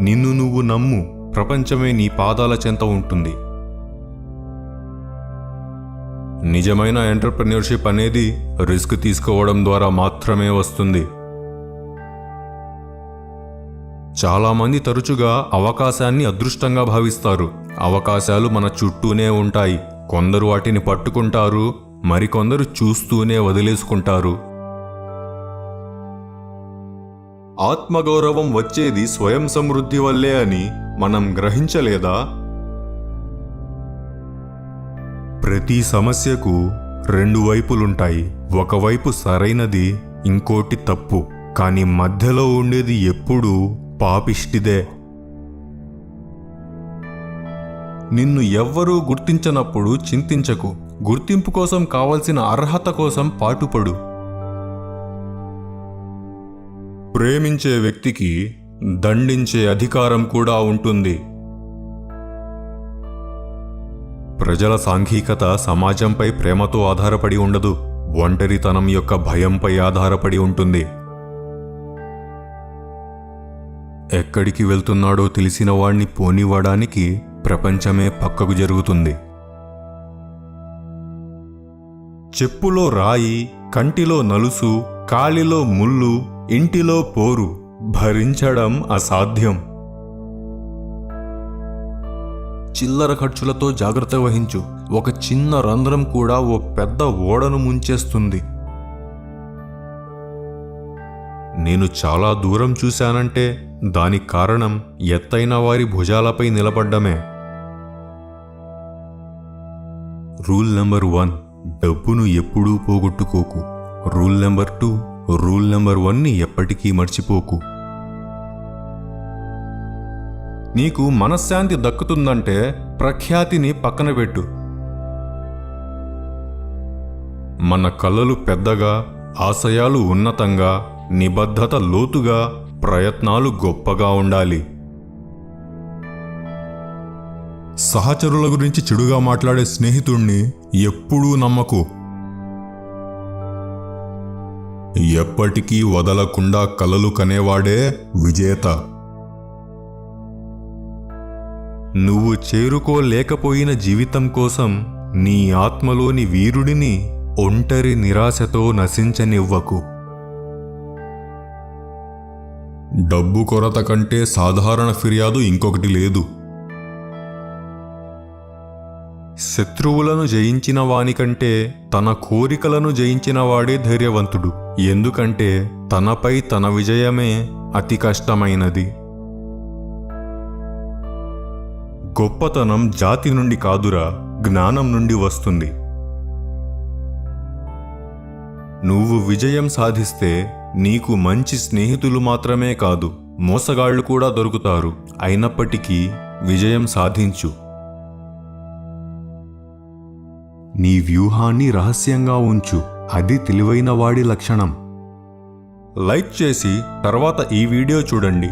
నిన్ను నువ్వు నమ్ము ప్రపంచమే నీ పాదాల చెంత ఉంటుంది. నిజమైన ఎంటర్ప్రెన్యూర్షిప్ అనేది రిస్క్ తీసుకోవడం ద్వారా మాత్రమే వస్తుంది. చాలామంది తరచుగా అవకాశాన్ని అదృష్టంగా భావిస్తారు. అవకాశాలు మన చుట్టూనే ఉంటాయి. కొందరు వాటిని పట్టుకుంటారు మరికొందరు చూస్తూనే వదిలేసుకుంటారు. ఆత్మగౌరవం వచ్చేది స్వయం సమృద్ధి వల్లే అని మనం గ్రహించలేదా? ప్రతి సమస్యకు రెండు వైపులుంటాయి. ఒకవైపు సరైనది ఇంకోటి తప్పు. కానీ మధ్యలో ఉండేది ఎప్పుడూ పాపిష్టిదే. నిన్ను ఎవ్వరూ గుర్తించనప్పుడు చింతించకు. గుర్తింపు కోసం కావలసిన అర్హత కోసం పాటుపడు. ప్రేమించే వ్యక్తికి దండించే అధికారం కూడా ఉంటుంది. ప్రజల సాంఘికత సమాజంపై ప్రేమతో ఆధారపడి ఉండదు. ఒంటరితనం యొక్క భయంపై ఆధారపడి ఉంటుంది. ఎక్కడికి వెళ్తున్నాడో తెలిసిన వాణ్ణి పోనివ్వడానికి ప్రపంచమే పక్కకు జరుగుతుంది. చెప్పులో రాయి కంటిలో నలుసు కాలిలో ముళ్ళు ఇంటిలో పోరు భరించడం అసాధ్యం. చిల్లర ఖర్చులతో జాగ్రత్త వహించు. ఒక చిన్న రంధ్రం కూడా ఓ పెద్ద ఓడను ముంచేస్తుంది. నేను చాలా దూరం చూశానంటే దానికి కారణం ఎత్తైన వారి భుజాలపై నిలబడ్డమే. రూల్ నెంబర్ వన్ డబ్బును ఎప్పుడూ పోగొట్టుకోకు. Rule number two rule number వన్ని ఎప్పటికీ మర్చిపోకు. నీకు మనశ్శాంతి దక్కుతుందంటే ప్రఖ్యాతిని పక్కన పెట్టు. మన కళలు పెద్దగా ఆశయాలు ఉన్నతంగా నిబద్ధత లోతుగా ప్రయత్నాలు గొప్పగా ఉండాలి. సహచరుల గురించి చెడుగా మాట్లాడే స్నేహితుణ్ణి ఎప్పుడూ నమ్మకు. ఎప్పటికీ వదలకుండా కలలు కనేవాడే విజేత. నువ్వు చేరుకోలేకపోయిన జీవితం కోసం నీ ఆత్మలోని వీరుడిని ఒంటరి నిరాశతో నశించనివ్వకు. డబ్బు కొరత కంటే సాధారణ ఫిర్యాదు ఇంకొకటి లేదు. శత్రువులను జయించిన వానికంటే తన కోరికలను జయించిన వాడే ధైర్యవంతుడు. ఎందుకంటే తనపై తన విజయమే అతి కష్టమైనది. గొప్పతనం జాతి నుండి కాదురా జ్ఞానం నుండి వస్తుంది. నువ్వు విజయం సాధిస్తే నీకు మంచి స్నేహితులు మాత్రమే కాదు మోసగాళ్ళు కూడా దొరుకుతారు. అయినప్పటికీ విజయం సాధించు. నీ వ్యూహాన్ని రహస్యంగా ఉంచు. అది తెలివైన వాడి లక్షణం. లైక్ చేసి తర్వాత ఈ వీడియో చూడండి.